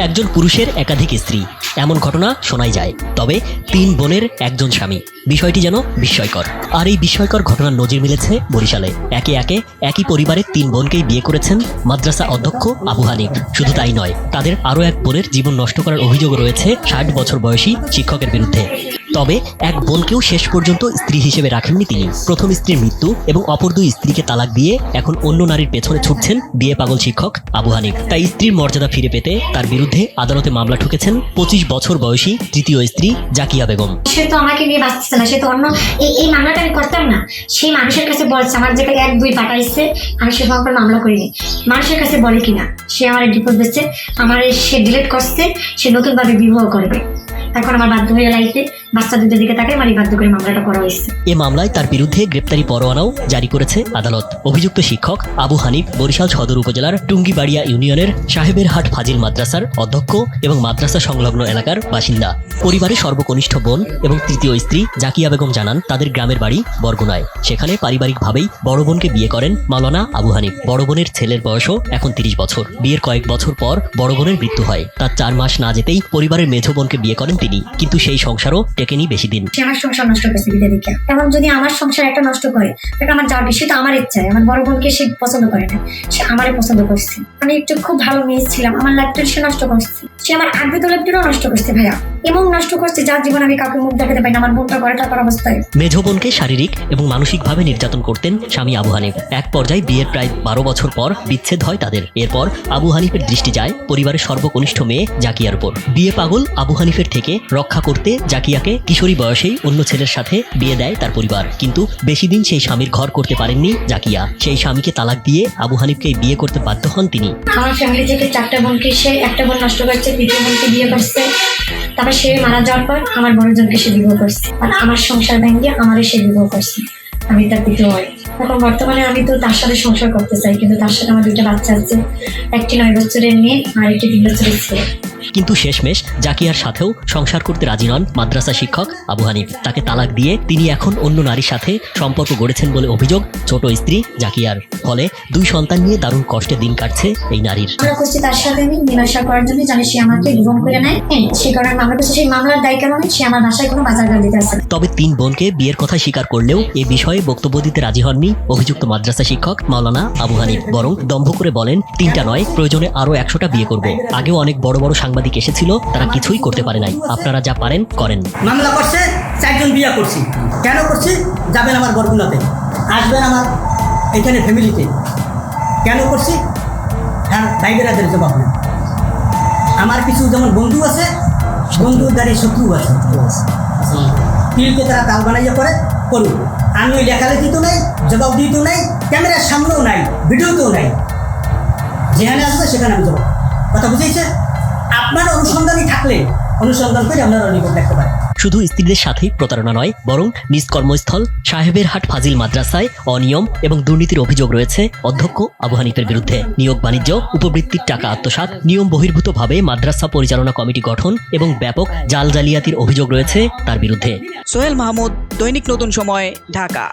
একজন পুরুষের একাধিক স্ত্রী। এমন ঘটনা শোনাই যায়। তবে তিন বোনের একজন স্বামী। বিষয়টি যেন বিস্ময়কর। আর এই বিস্ময়কর ঘটনার নজির মিলেছে বরিশালে। একে একে একই পরিবারের তিন বোনকেই বিয়ে করেছেন মাদ্রাসা অধ্যক্ষ আবু হানিফ। শুধু তাই নয়, তাদের আরও এক বোনের জীবন নষ্ট করার অভিযোগ রয়েছে ষাট বছর বয়সী শিক্ষকের বিরুদ্ধে। তবে এক বোনকেও শেষ পর্যন্ত স্ত্রী হিসেবে রাখেননি তিনি। প্রথম স্ত্রীর মৃত্যু এবং অপর দুই স্ত্রীকে তালাক দিয়ে এখন অন্য নারীর পেছনে ছুটছেন বিয়ে পাগল শিক্ষক আবু হানিফ। তাই স্ত্রীর মর্যাদা ফিরে পেতে তার বিরুদ্ধে আদালতে মামলা ঠুকেছেন পঁচিশ বছর বয়সী তৃতীয় স্ত্রী জাকিয়া বেগম। সে তো আমাকে নিয়ে বাঁচতেছে না, সে তো অন্য এই মামলাটা আমি করতাম না। সেই মানুষের কাছে বলছে, আমার যেখানে এক, দুই পাঠাইছে, আমি সে ভাবে মামলা করিনি। মানুষের কাছে বলে কিনা, সে আমার ডিপোজ দিচ্ছে, আমার সে ডিলেট করছে, সে নতুন ভাবে বিবাহ করবে। এখন আমার বাধ্য হয়ে লাইতে বাচ্চা দুধের দিকে আমার বাধ্য করে মামলাটা করা হয়েছে। এ মামলায় তার বিরুদ্ধে গ্রেপ্তারি পরোয়ানাও জারি করেছে আদালত। অভিযুক্ত শিক্ষক আবু হানিফ বরিশাল সদর উপজেলার টুঙ্গিবাড়িয়া ইউনিয়নের সাহেবের হাট ফাজিল মাদ্রাসার অধ্যক্ষ এবং মাদ্রাসা সংলগ্ন এলাকার বাসিন্দা। পরিবারের সর্বকনিষ্ঠ বোন এবং তৃতীয় স্ত্রী জাকিয়া বেগম জানান, তাদের গ্রামের বাড়ি বরগুনায়। সেখানে পারিবারিকভাবেই বড় বোনকে বিয়ে করেন মাওলানা আবু হানিফ। বড় বোনের ছেলের বয়সও এখন তিরিশ বছর। বিয়ের কয়েক বছর পর বড় বোনের মৃত্যু হয়। তার চার মাস না যেতেই পরিবারের মেঝো বোনকে বিয়ে করেন তিনি। কিন্তু সেই সংসারও টেকেনি বেশি দিন। আমার সংসার নষ্ট করছে, বিদে দিকে এখন যদি আমার সংসার একটা নষ্ট করে, তাহলে আমার যাওয়ার সে তো আমার ইচ্ছায় আমার বড় বোনকে সে পছন্দ করে না। সে আমারে পছন্দ করছে। আমি একটু খুব ভালো মেয়ে ছিলাম। আমার লাইফটা সে নষ্ট করছে। সে আমার আগ্রহ লাইফটাও নষ্ট করছে ভাইয়া। এমন নষ্ট করছে যার জীবন আমি কাউকে মুখ দেখাতে পারি না আমার বোনটা করে টাকার অবস্থায়। মেঝো বোনকে শারীরিক এবং মানসিকভাবে নির্যাতন করতেন স্বামী আবু হানিফ। এক পর্যায়ে বিয়ের প্রায় বারো বছর পর বিচ্ছেদ হয় তাদের। এরপর আবু হানিফের দৃষ্টি যায় পরিবারের সর্বকনিষ্ঠ মেয়ে জাকিয়ার উপর। বিয়ে পাগল আবু হানিফের থেকে রক্ষা করতে জাকিয়াকে কিশোরী বয়সেই অন্য ছেলের সাথে বিয়ে দেয় তার পরিবার। কিন্তু বেশি দিন সেই স্বামীর ঘর করতে পারেননি জাকিয়া। সেই স্বামীকে তালাক দিয়ে আবু হানিফকে বিয়ে করতে বাধ্য হন তিনি। আমার ফ্যামিলি থেকে চারটা বোনকে সে একটা বোন নষ্ট করছে দ্বিতীয় বোনকে বিয়ে করছে। তারপর সে মারা যাওয়ার পর আমার বড়জনকে সে বিবাহ করছে। আর আমার সংসার ভেঙে আমারে সে বিবাহ করছে। আমি তার দ্বিতীয় হয়। এখন বর্তমানে আমি তো তার সাথে সংসার করতে চাই, কিন্তু তার সাথে আমার দুইটা বাচ্চা আছে। একটি নয় বছরের মেয়ে আর একটি তিন বছরের ছেলে। কিন্তু শেষমেশ জাকিয়ার সাথেও সংসার করতে রাজি নন মাদ্রাসা শিক্ষক আবু হানিফ। তাকে তালাক দিয়ে তিনি এখন অন্য নারীর সাথে সম্পর্ক গড়েছেন বলে অভিযোগ ছোট স্ত্রী জাকিয়ার। ফলে দুই সন্তান নিয়ে দারুণ কষ্টে দিন কাটছে এই নারীর। আমরা করছি তার সাথে আমি মীমাংসা করার জন্য জানি সে আমাকে গ্রহণ করে নেয়। হ্যাঁ সে কারণে মামলা করছে সেই মামলার দায় কারণে সে আমার বাসায় কোনো বাজার গাল দিতে আসে তবে তিন বোনকে বিয়ের কথা স্বীকার করলেও এ বিষয়ে বক্তব্য দিতে রাজি হননি অভিযুক্ত মাদ্রাসা শিক্ষক মাওলানা আবু হানিফ। বরং দম্ভ করে বলেন তিনটা নয় প্রয়োজনে আরও একশোটা বিয়ে করব। আগেও অনেক বড় বড় সাংবাদিক এসেছিল তারা কিছুই করতে পারে নাই। আপনারা যা পারেন করেন। মামলা করছে চারজন বিয়ে করছি। কেন করছি? যাবেন আমার বরগুনাতে। আসবেন আমার এখানে ফ্যামিলিতে। কেন করছি? হ্যাঁ ভাইবেরাদের জবাব নেই আমার কিছু যেমন বন্ধু আছে বন্ধুর দ্বারে শত্রু আছে। তিলকে তারা তাল বানাইয়া করে করুক। আমি ওই লেখালেখি তো নাই জবাব দিই তো নাই ক্যামেরার সামনেও নাই ভিডিওতেও নাই। যেখানে আসবে সেখানে আমি জবাব। কথা বুঝেছে আপনার অনুসন্ধানই থাকলে অনুসন্ধান করে আপনারা নিকট দেখতে পারেন শুধু স্ত্রীদের সাথেই প্রতারণা নয় বরং নিজ কর্মস্থল সাহেবের হাট ফাজিল মাদ্রাসায় অনিয়ম এবং দুর্নীতির অভিযোগ রয়েছে অধ্যক্ষ আবু হানিফের বিরুদ্ধে। নিয়োগ বাণিজ্য উপবৃত্তির টাকা আত্মসাৎ নিয়ম বহির্ভূতভাবে মাদ্রাসা পরিচালনা কমিটি গঠন এবং ব্যাপক জাল জালিয়াতির অভিযোগ রয়েছে তার বিরুদ্ধে। সোহেল মাহমুদ দৈনিক নতুন সময় ঢাকা।